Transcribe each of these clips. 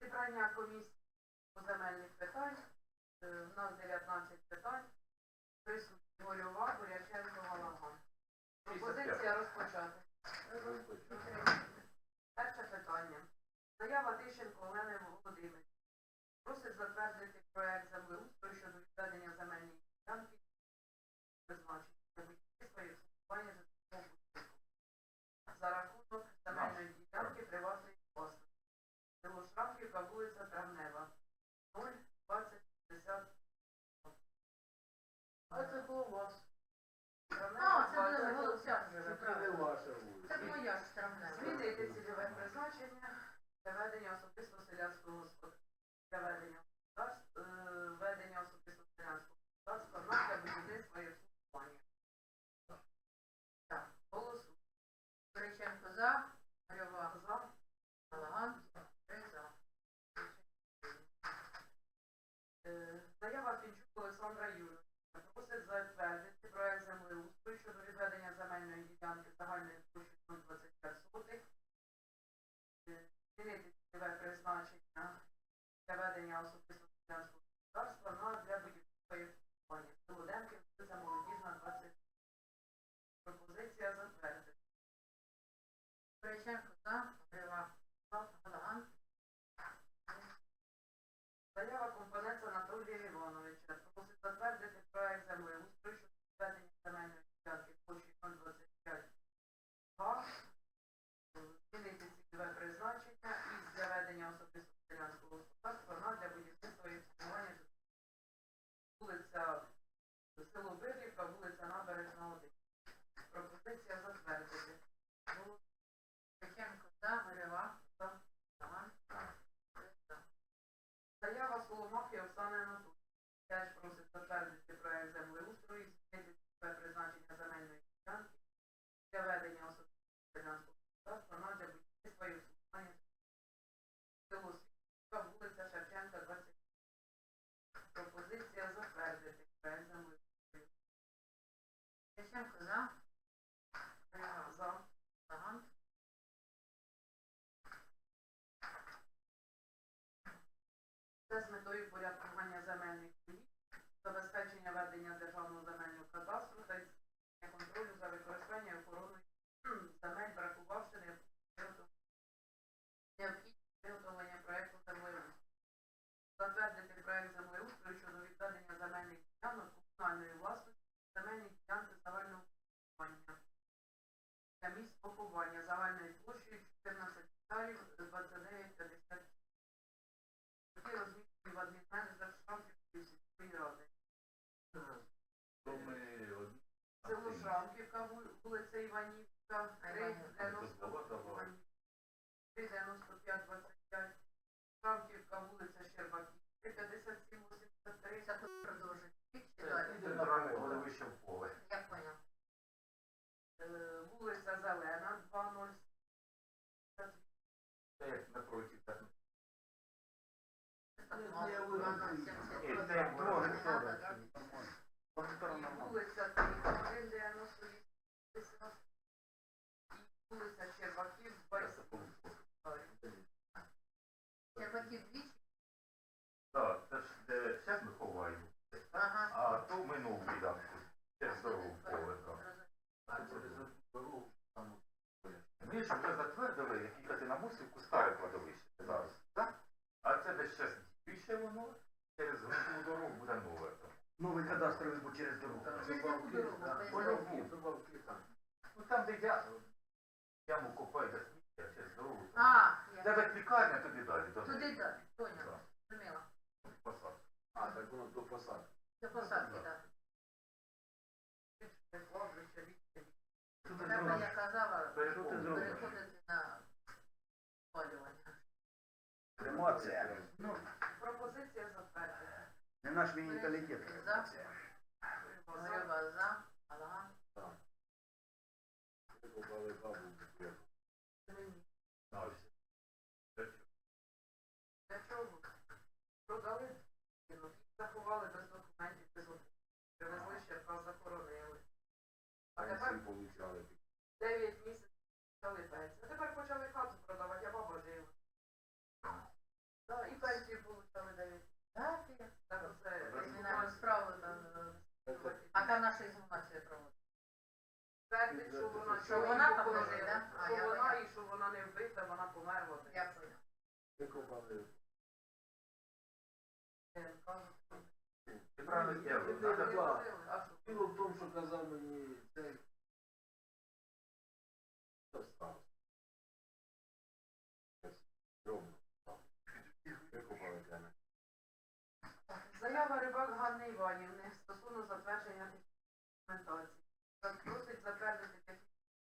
Зібрання комісії по земельних питань. Е, У нас 19 питань. Присутні Гольова, Буряченко, Галаган. Пропозиція розпочати. Перше питання. Заява Тищенко Олени Володимирівни. Просить затвердити проект землеустрою щодо відведення земельної ділянки призначення для будівництва і обслуговування житлового будинку за рахунок земельної ділянки приватної власності. Село Шрамківка, вулиця Травнева. 02050. А це було у вас. Травнева, А, це буде 20. голося. Це не ваша вулиця. Це моя ж травнева. Змінити цільове призначення для ведення особисто селянського господарства. Для ведення lo compones con Заява Соломахи на Анатолійовни. Теж просить затвердити проект землеустрою і змінити цільове призначення земельної ділянки для ведення особистого селянського господарства на для будівництва і обслуговування село Світка, вулиця Шевченка, 20. Пропозиція затвердити проект землеустрою. Кириченко за, Гольова За. Галаган. Це з метою порядкування земельних ділянок, забезпечення ведення державного земельного кадастру та здійснення контролю за використання і охороною кхм, земель, врахувавши необхідність необхідність виготовлення проекту землеустрою. Затвердити проект землеустрою щодо відведення земельних ділянок комунальної власності, земельні ділянки загального поховання. Для місць поховання загальною площею 14 гектарів 29,50 які розміщені в адмінмережах Шрамківської сільської ради. То ми одні. Село Шрамківка, вул- вулиця Іванівська, 3, Іванівка. 95, 3, 95, 25. Шрамківка, вулиця Щербаківська, 57, 83. Це тут продовжить. Чи Це далі? йде дорога головище в поле. Я поняв. Е, Вулиця Зелена, 2, 0. Це як напроти, так. Так, Ні, мало, я воно виразую. 70. Ні, це як дорога, Не що надо, ви? да? І вулиця 3, 1, 98, 50. І вулиця Щербаків, 20. Щербаки двічі? Так, це ж де зараз ми ховаємо. Ага. А то ми нову ділянку. Це ж дорогу в поле, так. Розумію. Ми ж вже затвердили, як їхати на Мусівку, старе кладовище зараз, так? А це десь зараз більше воно, через грунтову дорогу буде нове. там. Новий кадастровий через дорогу. По-любому. Ну там, де я, яму копаю, де сміття, через дорогу. А, я. ветлікарня, туди далі. до Туди далі. Поняла. Так, Зрозуміла. посадка. А, так воно до посадки. До посадки, так. Що ти Треба, зробиш? я казала, Що ти зробиш? переходити на спалювання. Кремація. Ну, не наш менталітет. Грива за. Це? Продали, ну, заховали без документів, без привезли ще раз захоронили. А тепер 9 місяців пенсію. А тепер почали хату продавати, а баба жила. Да, Що вона померла, положили, да? А, Що я вона і що вона не вбита, вона померла. Я поняла. Ти правильно зробив. А що? Діло в тому, що казав мені цей. Що. Заява рибак Ганни Іванівни стосовно затвердження документації. Затвердити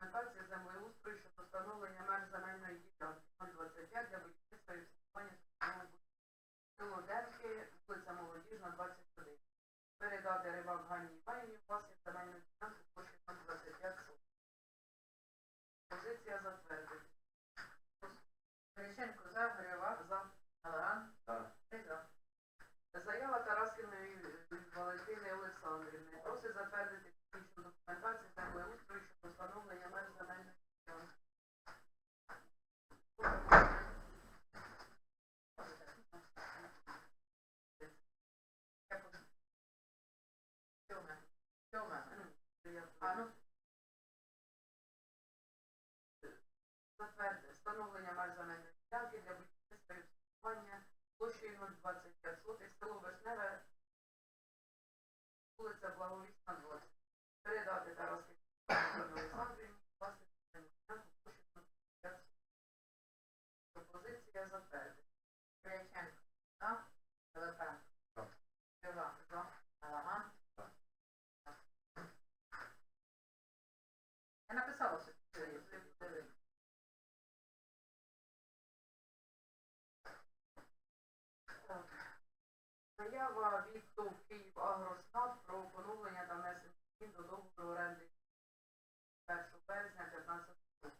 документацію землеустрою щодо встановлення меж земельної ділянки 025 для будівництва і встановлення будинку. Село Демки, вулиця Молодіжна, 21. Передати рибак Ганні Іванівні власність земельної ділянки площі 025 соток. Позиція затвердити. Кириченко за, Горюва, За. Алаган, Так. три за. Заява Тараскіної Валентини Олександрівни просить затвердити технічну документацію землеустрою щодо встановлення меж земельної ділянки. Сьоме. Сьоме. Я А ну, Затвердити встановлення меж земельної ділянки для будівництва і обслуговування площею 025 сотих, село Вишневе, вулиця Благовісна, 20. Передати Тараскіної Олександрівні власність земельної площею 025 сотих. Пропозиція затвердити. Кириченко за, Пилипенко. Так. Горюва, за, Алаган. Так. Я написала. Так. Заява від ТОВ Київ Агроснаб про поновлення та внесення змін до договору оренди 1 березня 15 року.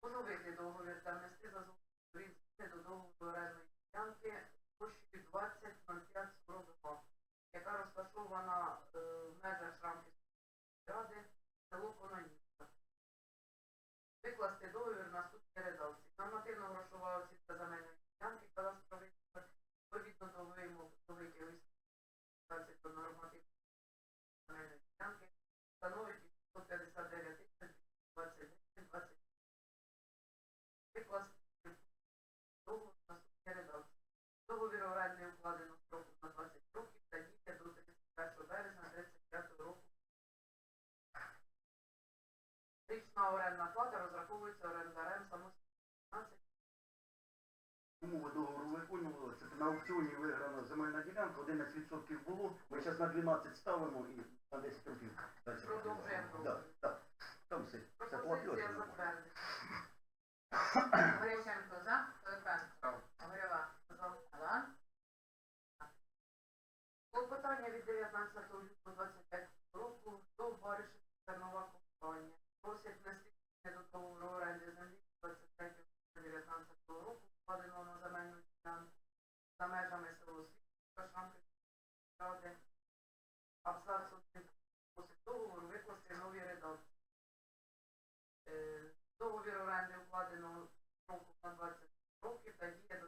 Поновити договір та внести за зміни до договору орендної ділянки площею 20.05.42, яка розташована е, в межах Шрамківської ради, село Кононівка. Викласти договір в наступній редакції. Нормативно-грошова оцінка земельної ділянки кадастровий номер відповідно до вимог до виділу становить 159 тисяч 29 20 Викласти договір наступній укладено строку на 20 років та до 31 березня 35 року. Річна орендна плата розраховується орендарем 11% було, ми зараз на 12 ставимо і на 10 років. Продовжуємо договір. Там все, все Пропозиція платилося. затвердити. За, Пилипенко. Так. За. Клопотання від 19 лютого 25 року до Баришів нова компанія. Просять внести зміни до договору оренди землі 23 19 року, вкладеного на земельну ділянку за межами село Світка, Шрамківської ради. Абзац 1 просить договору викласти нові редакції. Е, Договір оренди укладено строку на 20 років та діє до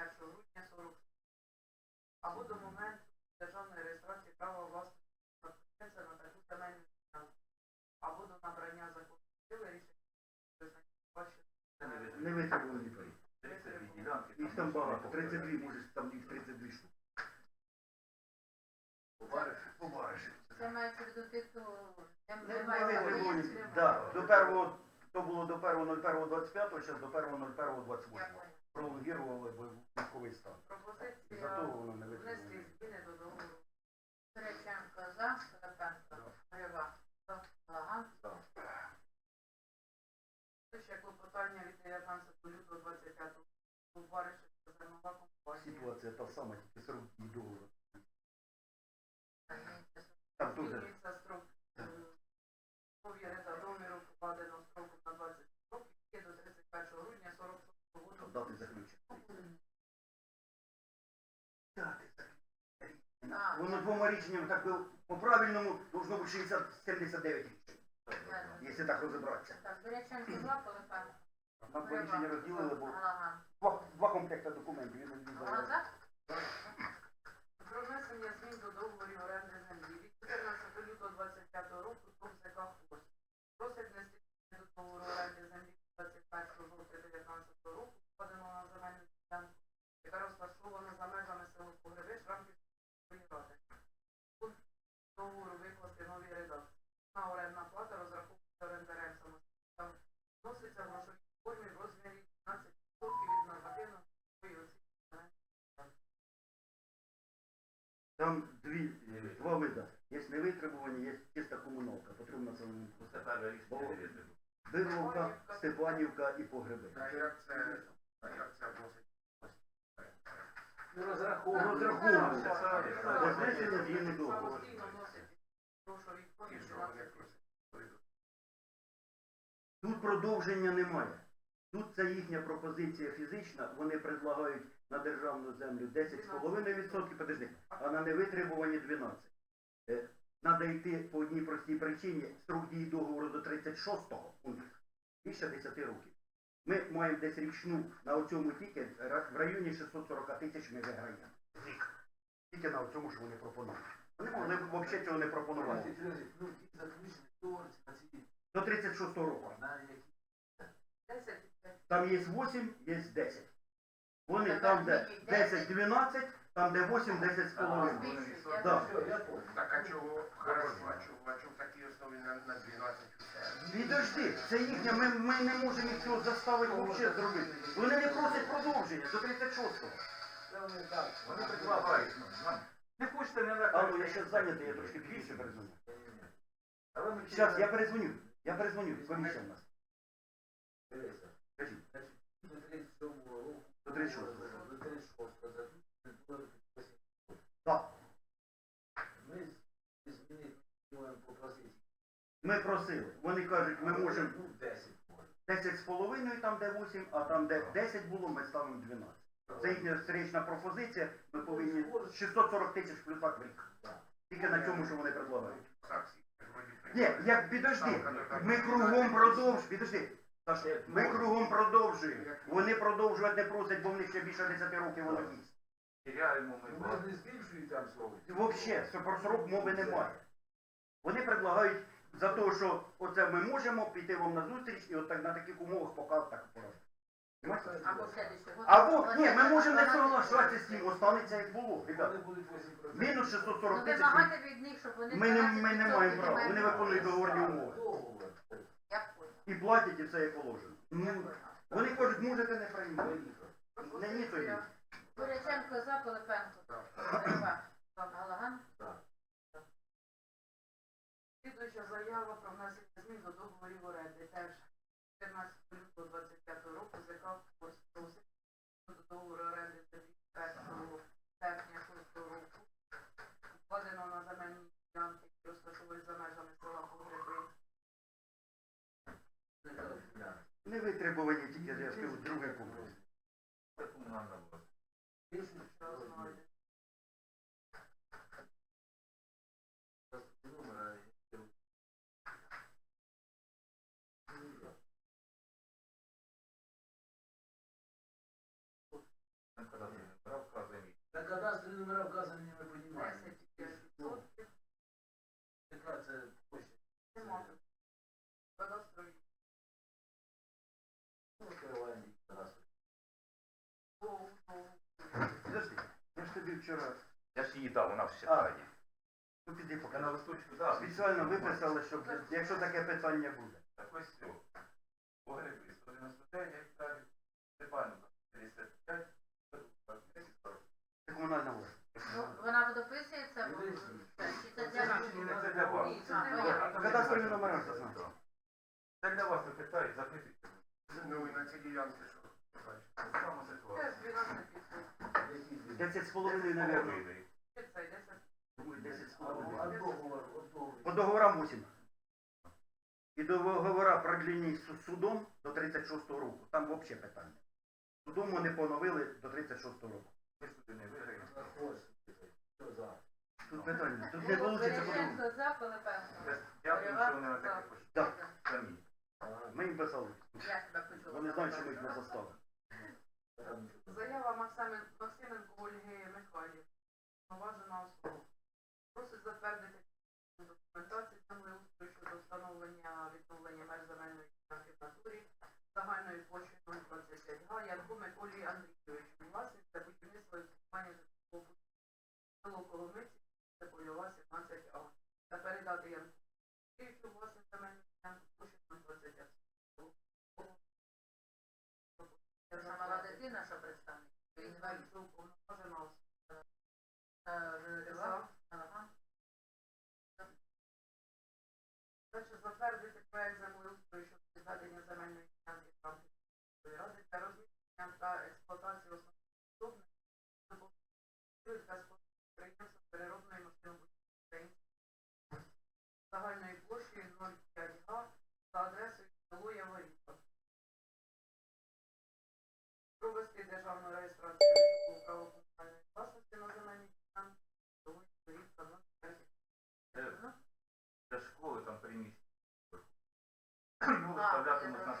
1 грудня 40 або до моменту державної реєстрації права власності на підприємця на таку земельну ділянку, або до набрання законної сили рішення визначення вашої Це не дітей. 32 ділянки. Їх там багато, 32, може там їх 32 штук. Побариш? Побачиш. Це мається в виду тих, хто немає витримали. законів. Да, до першого, то було до 1.01.25, зараз до 1.01.28. Я поняла. Пролонгірували бо військовий стан. І пропозиція за того воно не внести зміни до договору. Кириченко за, Пилипенко. Горюва, за, Алаган. Це ще клопотання від 19 лютого 25 зернова компанія. Ситуація та сама, тільки срок дії договору. Там теж Змінюється строк договір та договору на 20 років, є до 31 грудня 46 року. дати заключення. Дати заключення. Воно двома рішеннями так би по правильному должно бути 60-79 рішень, якщо так розібратися. Так, Кириченко за, Пилипенко. Нам по рішення розділили, бо два, два комплекти документів. Він заявив. за? Про внесення змін до договорів оренди землі від 14 лютого 25 року ТОВ ЗК «Хвост». Просять внести Там дві, е, два види. Є невитребувані, є чиста комуналка, потрібно населеному Бирловка, Степанівка і Погреби. А як це, а як це вносить? Ну, розраховано. Розраховується. Рознесення згідно договору. Самостійно вносить грошові І кошти що вони 12 просять? Тут продовження немає. Тут це їхня пропозиція фізична, вони предлагають на державну землю 10,5%, подожди, а на невитребувані 12%. Надо йти по одній простій причині, строк дії договору до 36-го у них, більше 10 років. Ми маємо десь річну на оцьому тільки в районі 640 тисяч ми виграємо. Рік. Тільки на цьому, що вони пропонують. Вони могли б взагалі цього не пропонувати. Ну, До 36-го року. на які 10 Там є 8, є 10. Вони там, де 10, 12, там, де 8, 10 з половиною. Да. Все, я понял. Так а чого, хорошо, а чого, а чого в такій основі на, на 12 усе? Підожди, це їхня, ми, ми не можемо їх цього заставити взагалі зробити. Вони не просять продовження до 36-го. Вони так. Вони Не хочете не на Алло, я ще зайнятий, я трошки пізніше перезвоню. Зараз, я перезвоню. Я перезвоню, комісія в нас. Кажіть. До 37 року. До 36-го. До 36-го Ми просили. Вони кажуть, ми можемо Ну, 10 з половиною, там де 8, а там де 10 було, ми ставимо 12. Це їхня встречна пропозиція, ми повинні 640 тисяч плюсак в рік. Тільки на цьому, що вони предлагають. Ні, як підожди, ми кругом продовжуємо, підожди. Ми кругом продовжуємо. Вони продовжувати не просять, бо в них ще більше 10 років воно є. теряємо ми Вони не збільшують там сроки. Взагалі, що про срок мови немає. Вони предлагають за те, що оце ми можемо піти вам на зустріч і от так на таких умовах поки так порозуміти. Або ні, ми можемо не 12 соглашатися з цим, останеться як було, ребята. Мінус Ну, 640 тисяч. вимагати від них, щоб вони Ми не, ми не маємо права, вони виконують договорні умови. І платять, і це як положено. Ну. Вони кажуть, можете не приймати. Не ні, то ні. Буряченко за, Пилипенко. Про внесення змін до договорів оренди. Теж 14 лютого 25 року ЗК просить до договору оренди землі 1 серпня 6 року. Вкладено на земельні ділянки, які розташовують за межами села Погреби. Не витребувані тільки я скажу, другий пункт. Це комунальна власність. Що знаєте. Ми. На кадастрі номера вказані, ми розуміємо. 10,5%. Яка це площа? Кадастрові. Керування кадастру. Довго. Подожди, я ж тобі вчора. Я ж її дав, вона в читанні. Ну піди поки. На листочку дав. Спеціально виписали, щоб якщо таке питання буде. Так ось все. Погреби 199 гектарів, Степанівка 55, Це комунальна власність. Ну, вона дописується, бо чи це для нас? Ні, це для вас. Ні, це А, не понятно. важко. Кадастрові номера ж зазначені. Це для вас питають, запитуйте. Ну і на цій ділянці що? Ситуація. 12%. Які дві? 10 з половиною, мабуть. Половиною. 10. Думаю, 10 з А а половиною. договор, от договор. По договорам 8. І договора продлені з судом до 36-го року. Там взагалі питання. Судом вони поновили до 36-го року. Ж не за? Тут питання. Тут не вийде. Я Дякую, що вони на таке пишуть. Так, Самі. Ми їм писали. Я тебе почула. Вони що ми їх не заставили. Заява Максимен- Максименко Ольги Михайлів. Поважена особа. Просить затвердити документацію землеустрою щодо встановлення відновлення меж земельної ділянки в натурі загальною площею 025 га, Янку Миколі Андрійовичу. Власність для будівництва і обслуговування житлового будинку. Село Коломиці, це польова 17 А. Та передати Янку Андрійовичу власність земельної ділянки площею 025 Це ж мала дитина, що представник. Інвалід. Інвалід. Уповноважена особа. Горева. Ага. Перше затвердити проект землеустрою щодо відведення земельної ділянки Франківської ради для розміщення та експлуатації основних підприємств підприємств переробної машинобудівної загальною площею 0,5 га за адресою село Яворівка. Провести державну реєстрацію речового права комунальної власності на земельні ділянки село Яворівка 0,5 Це для школи там приміщення. Ну,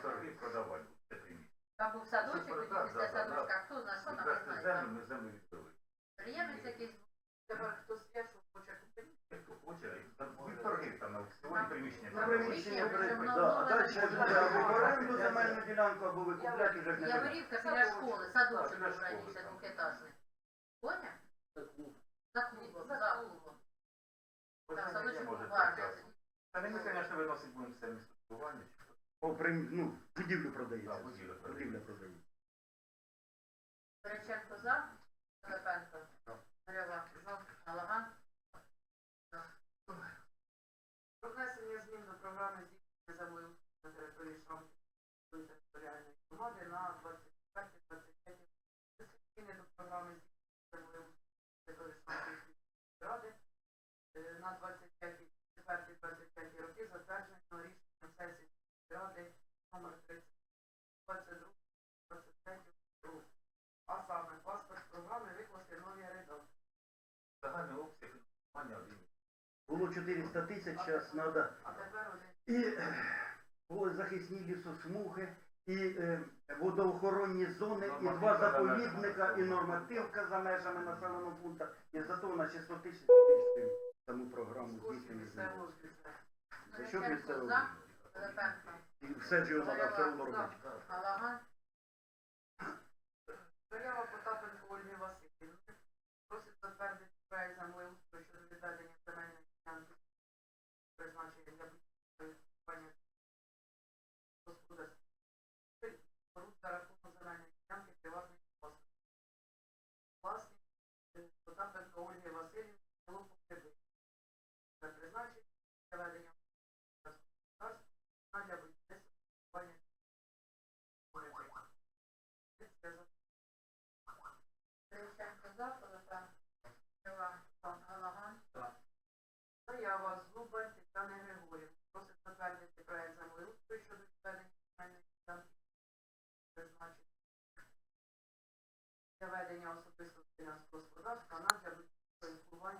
торги, продавати. Там був садочок, тоді да, після да, да, садочка, хто знає, що там, не Відвести землю, ми землю віддали. Приємець якийсь. Тепер хтось є, хоче купити? Хто хоче, від торги там на аукціоні приміщення. На приміщення да. А далі буде або в оренду земельну ділянку, або ви купляти вже ж не. Яворівка біля школи, садочок був раніше двохетажний. Поняв? Клуб. За клубом, за клубом. Там це не є, садочок був гарний. Та не ми, звісно, виносить будемо все місто. Прим- ну, будівлю продається. Да, будівля продається. Будівля продається. Переченко за, Пилипенко. Горева. Галаган. Про внесення змін до програми здійснення землеустрою на території Шрамківської територіальної громади на 24-25 зміни до програми здійснення землеустрою на території Шрамківської ради е, на 25-25 роки затверджено рішенням сесії ради номер 30 22 23 року. А саме паспорт програми викласти нові редакції. Загальний обсяг фінансування один. Було 400 тисяч, зараз треба А тепер один. і е, були захисні лісосмуги, і е, водоохоронні зони, і два заповідника, і нормативка за межами населеного пункту. І зато на 600 тисяч збільшуємо саму програму Кошти здійснення. місцевого бюджету. За що Переченко місцево? за, Пилипенко. І все ж його треба все одно робити. Галаган. Заява Потапенко Ольги Васильівни. Просить затвердити проект землеустрою щодо відведення земельної ділянки призначення для будівлі господарських споруд за рахунок земельної ділянки приватної власності. Власник е, Потапенко Ольги Васильівни село Покриби. За призначення для ведення господарства на для будівництва будування Переченко за, Пилипенко. Горева. Галаган. Заява Зубань Тетяни Григорівни. Просить затвердити проект землеустрою щодо відведення земельної ділянки для ведення особистого фінансового господарства на для житлового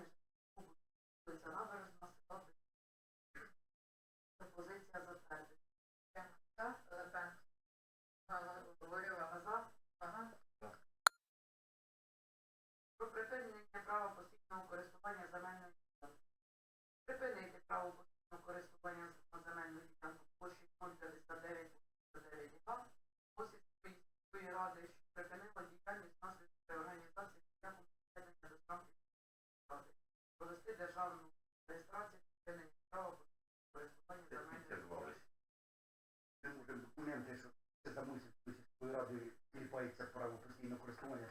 вулиця Набережна, села Биків. Пропозиція затвердити. За, Пилипенко. Гала- Горева. Казав Галаган. про припинення права постійного користування земельною ділянкою. Припинити право постійного користування на земельну ділянку площі 059 га Осібської сільської ради, що припинила діяльність наслідку реорганізації шляхом відведення до Шрамківської ради. Провести державну реєстрацію припинення права постійного користування Це земельною сміття звалище. Ми можемо документи, що це за мусить сільської ради тіліпається право постійного користування,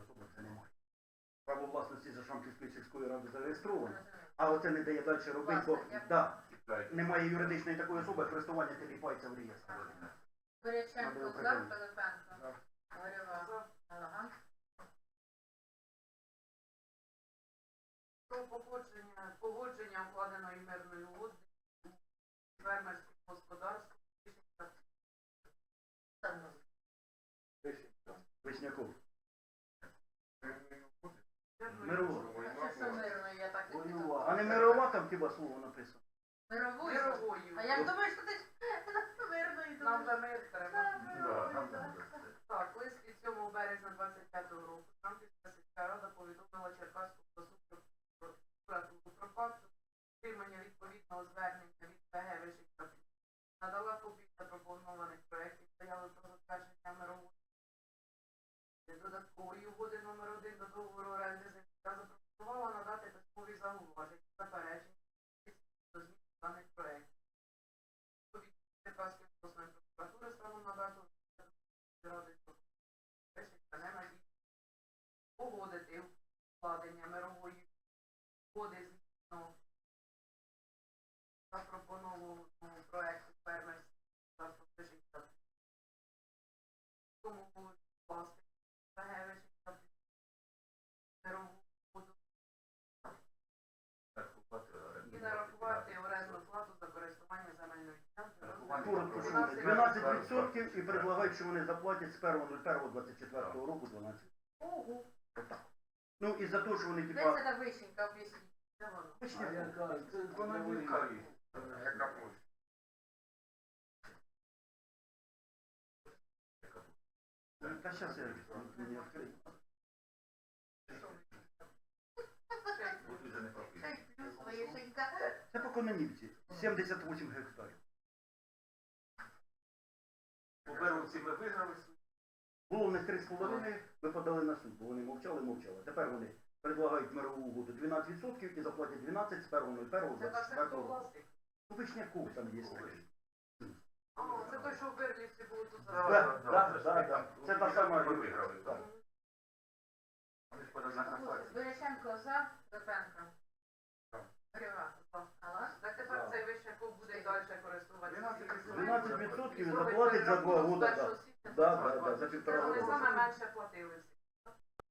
юридичної особи це. Право власності за Шамківської сільської ради зареєстровано, а оце не дає далі робити, бо да, немає юридичної такої особи, користування тіліпається в реєстрі. Переченко за. Пилипенко. Галаган. Про погодження, погодження укладеної мирної угоди фермерським motivo a su uno preso. Коротко, що 12% і предлагають, що вони заплатять з 1.01.24 року 12. Ого, Ну і за те, що вони Де типа це та вишенька, об'ясніть? де? А яка? Це Вона новий. вікає. Яка площа? Та зараз я відкрию. Не прописано. Шесть плюс вишенька. Це по Кононівці. 78 гектарів. По Беровці ми виграли суд. Було в них 3,5, ми подали на суд, бо вони мовчали, мовчали. Тепер вони предлагають мирову угоду 12% і заплатять 12 з 1.01.24 Це та це хто року. Ну, Вишняков там є такий. Це той, що в Берлівці було тут да, да, да. Це та сама Ми виграли, так. Вони ж подали на касацію. Берещенко за, Пепенко. Грива. Так тепер цей Вишняков буде й далі користуватися. 12% і заплатить за два роки. Да. Да, да, за півтора Вони року. саме менше платили.